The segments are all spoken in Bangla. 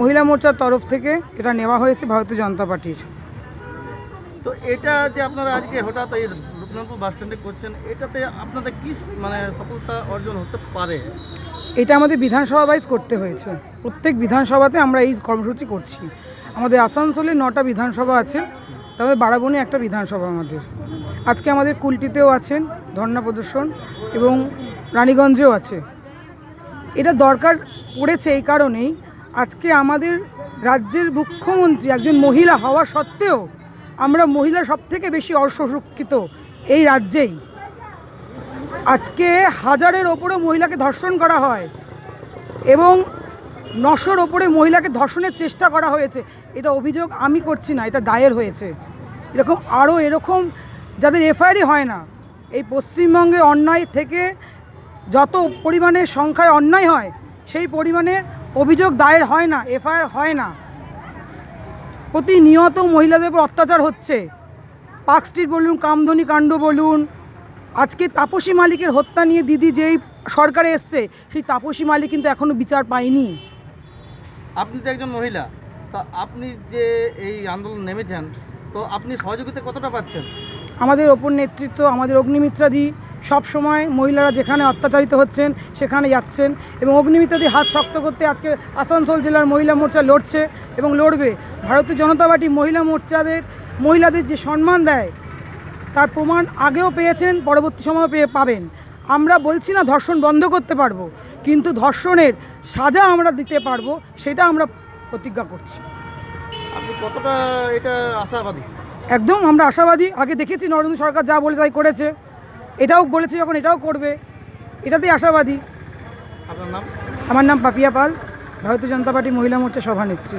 মহিলা মোর্চার তরফ থেকে এটা নেওয়া হয়েছে ভারতীয় জনতা পার্টির। তো এটা যে আপনারা আজকে হঠাৎ এই রূপনাথপুর বাস স্ট্যান্ডে করছেন এটাতে আপনাদের কি মানে সফলতা অর্জন হতে পারে? এটা আমাদের বিধানসভা ওয়াইজ করতে হয়েছে। প্রত্যেক বিধানসভাতে আমরা এই কর্মসূচি করছি। আমাদের আসানসোলে নটা বিধানসভা আছে তবে বারাবণে একটা বিধানসভা আমাদের। আজকে আমাদের কুলটিতেও আছেন ধর্ণা প্রদর্শন এবং রানীগঞ্জেও আছে। এটা দরকার পড়েছে এই কারণেই আজকে আমাদের রাজ্যের মুখ্যমন্ত্রী একজন মহিলা হওয়া সত্ত্বেও আমরা মহিলা সব থেকে বেশি অসুরক্ষিত এই রাজ্যেই। আজকে হাজারের ওপরে মহিলাকে ধর্ষণ করা হয় এবং নশোর ওপরে মহিলাকে ধর্ষণের চেষ্টা করা হয়েছে। এটা অভিযোগ আমি করছি না, এটা দায়ের হয়েছে। এরকম আরও এরকম যাদের এফআইআরই হয় না, এই পশ্চিমবঙ্গে অন্যায় থেকে যত পরিমাণের সংখ্যায় অন্যায় হয়, সেই পরিমাণের অভিযোগ দায়ের হয় না এফআইআর হয় না। প্রতিনিয়ত মহিলাদের উপর অত্যাচার হচ্ছে। পার্ক স্ট্রিট বলুন কামধনি কাণ্ড বলুন আজকে তাপসী মালিকের হত্যা নিয়ে দিদি যেই সরকারে এসছে সেই তাপসী মালিক কিন্তু এখনও বিচার পায়নি। আপনি তো একজন মহিলা তা আপনি যে এই আন্দোলন নেমেছেন তো আপনি সহযোগিতা কতটা পাচ্ছেন? আমাদের ওপর নেতৃত্ব আমাদের অগ্নিমিত্রাদি সব সময় মহিলারা যেখানে অত্যাচারিত হচ্ছেন সেখানে যাচ্ছেন এবং অগ্নিমিত্রাদি হাত শক্ত করতে আজকে আসানসোল জেলার মহিলা মোর্চা লড়ছে এবং লড়বে। ভারতীয় জনতা পার্টি মহিলা মোর্চাদের মহিলাদের যে সম্মান দেয় তার প্রমাণ আগেও পেয়েছেন পরবর্তী সময় পেয়ে পাবেন। আমরা বলছি না ধর্ষণ বন্ধ করতে পারব কিন্তু ধর্ষণের সাজা আমরা দিতে পারব সেটা আমরা প্রতিজ্ঞা করছি। আপনি কতটা এটা আশাবাদী? একদম আমরা আশাবাদী। আগে দেখেছি নরেন্দ্র সরকার যা বলে তাই করেছে। এটাও বলেছে যখন এটাও করবে এটাতেই আশাবাদী। আপনার নাম? আমার নাম পাপিয়া পাল ভারতীয় জনতা পার্টি মহিলা মোর্চা সভানেত্রী।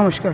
নমস্কার।